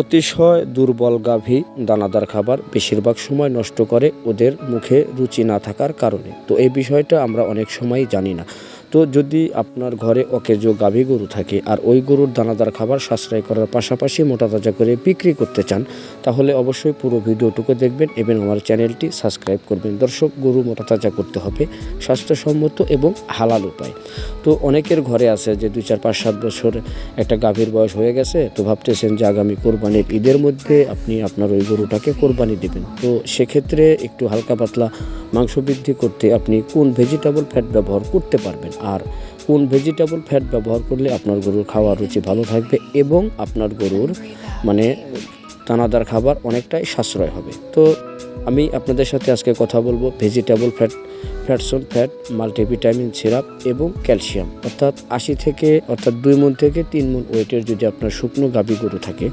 অতিশয় দুর্বল গাভী দানাদার খাবার বেশিরভাগ সময় নষ্ট করে ওদের মুখে রুচি না থাকার কারণে। তো এই বিষয়টা আমরা অনেক সময় জানি না। তো যদি আপনার ঘরে অকেজো গাভী গরু থাকে আর ওই গরুর দানাদার খাবার সাশ্রয় করার পাশাপাশি মোটা তাজা করে বিক্রি করতে চান, তাহলে অবশ্যই পুরো ভিডিওটুকু দেখবেন এবং আমার চ্যানেলটি সাবস্ক্রাইব করবেন। দর্শক, গরু মোটা তাজা করতে হবে স্বাস্থ্যসম্মত এবং হালাল উপায়। তো অনেকের ঘরে আছে যে দুই চার পাঁচ সাত বছর একটা গাভীর বয়স হয়ে গেছে, তো ভাবতেছেন যে আগামী কোরবানির ঈদের মধ্যে আপনি আপনার ওই গরুটাকে কোরবানি দেবেন। তো সেক্ষেত্রে একটু হালকা পাতলা মাংস বৃদ্ধি করতে আপনি কোন ভেজিটেবল ফ্যাট ব্যবহার করতে পারবেন? আর কোন ভেজিটেবল ফ্যাট ব্যবহার করলে আপনার গরুর খাওয়ার রুচি ভালো থাকবে এবং আপনার গরুর মানে দানাদার খাবার অনেকটাই সাশ্রয় হবে। তো আমি আপনাদের সাথে আজকে কথা বলব vegetable fat Fatson fat multivitamin syrup এবং ক্যালসিয়াম অর্থাৎ আশি থেকে, অর্থাৎ দুই মন থেকে তিন মন ওয়েটের যদি আপনার শুকনো গাভী গরু থাকে,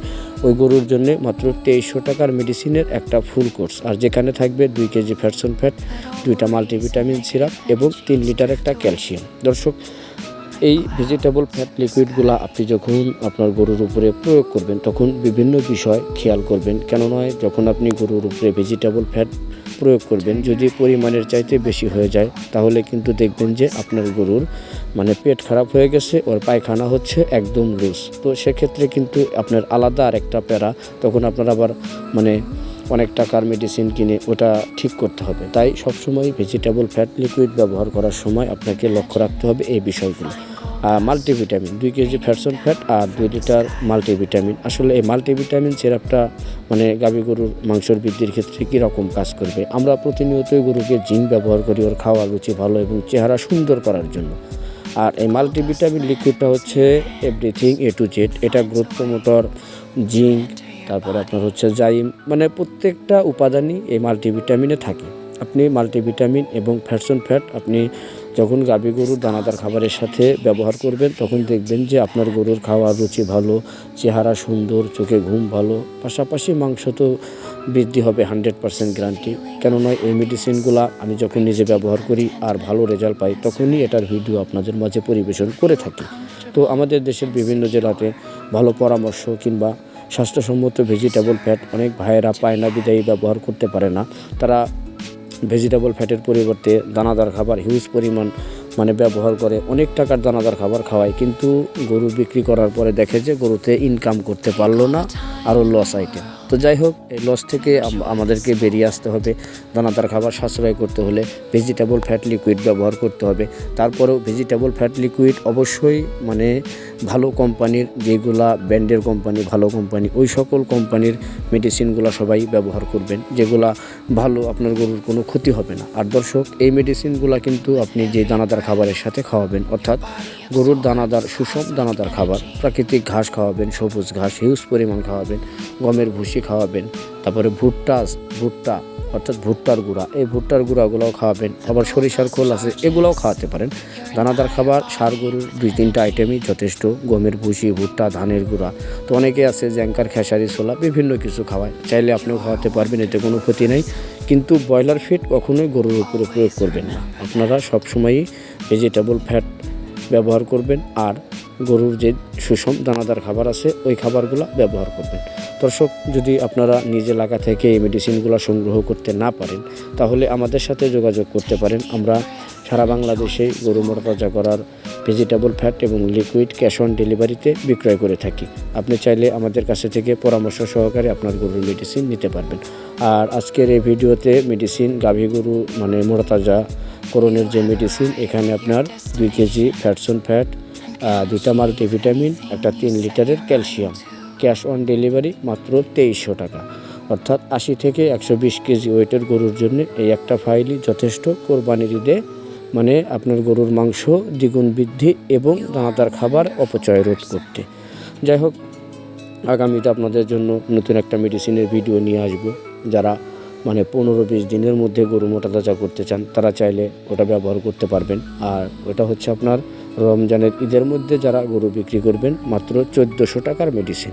ওই গরুর জন্য মাত্র তেইশশো টাকার মেডিসিনের একটা ফুল কোর্স আর যেখানে থাকবে দুই কেজি ফ্যাটসন ফ্যাট দুইটা মাল্টিভিটামিন সিরাপ এবং তিন লিটার একটা ক্যালসিয়াম দর্শক এই ভেজিটেবল ফ্যাট লিকুইডগুলো আপনি যখন আপনার গরুর উপরে প্রয়োগ করবেন, তখন বিভিন্ন বিষয় খেয়াল করবেন। কেন নয়, যখন আপনি গরুর উপরে ভেজিটেবল ফ্যাট প্রয়োগ করবেন, যদি পরিমাণের চাইতে বেশি হয়ে যায়, তাহলে কিন্তু দেখবেন যে আপনার গরুর মানে পেট খারাপ হয়ে গেছে, ওর পায়খানা হচ্ছে একদম লুজ তো সেক্ষেত্রে কিন্তু আপনার আলাদা আর একটা প্যারা, তখন আপনার আবার মানে অনেক টাকার মেডিসিন কিনে ওটা ঠিক করতে হবে। তাই সবসময় ভেজিটেবল ফ্যাট লিকুইড ব্যবহার করার সময় আপনাকে লক্ষ্য রাখতে হবে এই বিষয়গুলো। মাল্টিভিটামিন দুই কেজি ফ্যাটসন ফ্যাট আর দুই লিটার মাল্টিভিটামিন আসলে এই মাল্টিভিটামিন সিরাপটা মানে গাভী গরুর মাংসর বৃদ্ধির ক্ষেত্রে কীরকম কাজ করবে? আমরা প্রতিনিয়তই গরুকে জিঙ্ক ব্যবহার করি, ওর খাওয়া রুচি ভালো এবং চেহারা সুন্দর করার জন্য। আর এই মাল্টিভিটামিন লিকুইডটা হচ্ছে এভরিথিং এ টু জেড এটা গ্রোথ প্রমোটর জিঙ্ক তারপরে আপনার হচ্ছে জাইম মানে প্রত্যেকটা উপাদানই এই মাল্টিভিটামিনে থাকে। আপনি মাল্টিভিটামিন এবং ফ্যাটসন ফ্যাট আপনি যখন গাভী গরুর দানাদার খাবারের সাথে ব্যবহার করবেন তখন দেখবেন যে আপনার গরুর খাওয়ার রুচি ভালো চেহারা সুন্দর চোখে ঘুম ভালো পাশাপাশি মাংস তো বৃদ্ধি হবে হান্ড্রেড পার্সেন্ট গ্যারান্টি কেননা এই মেডিসিনগুলা আমি যখন নিজে ব্যবহার করি আর ভালো রেজাল্ট পাই তখনই এটার ভিডিও আপনাদের মাঝে পরিবেশন করে থাকি। তো আমাদের দেশের বিভিন্ন জেলাতে ভালো পরামর্শ কিংবা স্বাস্থ্যসম্মত ভেজিটেবল ফ্যাট অনেক ভাইয়েরা পায় না, বিদায়ী ব্যবহার করতে পারে না। তারা ভেজিটেবল ফ্যাটের পরিবর্তে দানাদার খাবার হিউজ পরিমাণ মানে ব্যবহার করে, অনেক টাকার দানাদার খাবার খাওয়ায়। কিন্তু গরু বিক্রি করার পরে দেখে যে গরুতে ইনকাম করতে পারল না, আরও লস আইটেম তো যাই হোক, এই লস থেকে আমাদেরকে বেরিয়ে আসতে হবে। দানাদার খাবার সাশ্রয় করতে হলে ভেজিটেবল ফ্যাট লিকুইড ব্যবহার করতে হবে। তারপরেও ভেজিটেবল ফ্যাট লিকুইড অবশ্যই মানে ভালো কোম্পানির যেগুলা ব্র্যান্ডের কোম্পানি, ভালো কোম্পানি, ওই সকল কোম্পানির মেডিসিনগুলো সবাই ব্যবহার করবেন। যেগুলা ভালো, আপনার গরুর কোনো ক্ষতি হবে না। আর দর্শক, এই মেডিসিনগুলো কিন্তু আপনি যে দানাদার খাবারের সাথে খাওয়াবেন, অর্থাৎ গরুর দানাদার, সুষম দানাদার খাবার। প্রাকৃতিক ঘাস খাওয়াবেন, সবুজ ঘাস, হিউজ পরিমাণ খাওয়াবেন, গমের ভুসি খাওয়াবেন, তারপরে ভুট্টা ভুট্টা, অর্থাৎ ভুট্টার গুঁড়া। এই ভুট্টার গুঁড়াগুলোও খাওয়াবেন, আবার সরিষার খোল আছে, এগুলোও খাওয়াতে পারেন। দানাদার খাবার, সার গরুর দুই তিনটা আইটেমই যথেষ্ট, গমের ভুসি, ভুট্টা, ধানের গুঁড়া। তো অনেকে আছে জ্যাঙ্কার খেসারি, ছোলা, বিভিন্ন কিছু খাওয়ায়। চাইলে আপনিও খাওয়াতে পারবেন, এতে কোনো ক্ষতি নেই। কিন্তু ব্রয়লার ফিড কখনোই গরুর উপরে প্রয়োগ করবেন না। আপনারা সবসময়ই ভেজিটেবল ফ্যাট ব্যবহার করবেন আর গরুর যে সুষম দানাদার খাবার আছে, ওই খাবারগুলো ব্যবহার করবেন। দর্শক, যদি আপনারা নিজ এলাকা থেকে এই মেডিসিনগুলো সংগ্রহ করতে না পারেন, তাহলে আমাদের সাথে যোগাযোগ করতে পারেন। আমরা সারা বাংলাদেশে গরু মোটাতাজা করার ভেজিটেবল ফ্যাট এবং লিকুইড ক্যাশ অন ডেলিভারিতে বিক্রয় করে থাকি। আপনি চাইলে আমাদের কাছে থেকে পরামর্শ সহকারে আপনার গরুর মেডিসিন নিতে পারবেন। আর আজকের এই ভিডিওতে মেডিসিন গাভী গরু মানে মোটাতাজা করণের যে মেডিসিন এখানে আপনার দুই কেজি ফ্যাটসন ফ্যাট দুইটা মাল্টিভিটামিন একটা তিন লিটারের ক্যালসিয়াম ক্যাশ অন ডেলিভারি মাত্র তেইশশো টাকা। অর্থাৎ আশি থেকে একশো বিশ কেজি ওয়েটের গরুর জন্য এই একটা ফাইলই যথেষ্ট কোরবানির ঈদে মানে আপনার গরুর মাংস, দ্বিগুণ বৃদ্ধি এবং দানাদার খাবার অপচয় রোধ করতে। যাই হোক, আগামীতে আপনাদের জন্য নতুন একটা মেডিসিনের ভিডিও নিয়ে আসব। যারা মানে পনেরো বিশ দিনের মধ্যে গরু মোটা তাজা করতে চান, তারা চাইলে ওটা ব্যবহার করতে পারবেন। আর ওটা হচ্ছে আপনার রমজানের ঈদের মধ্যে যারা গরু বিক্রি করবেন, মাত্র চোদ্দোশো টাকার মেডিসিন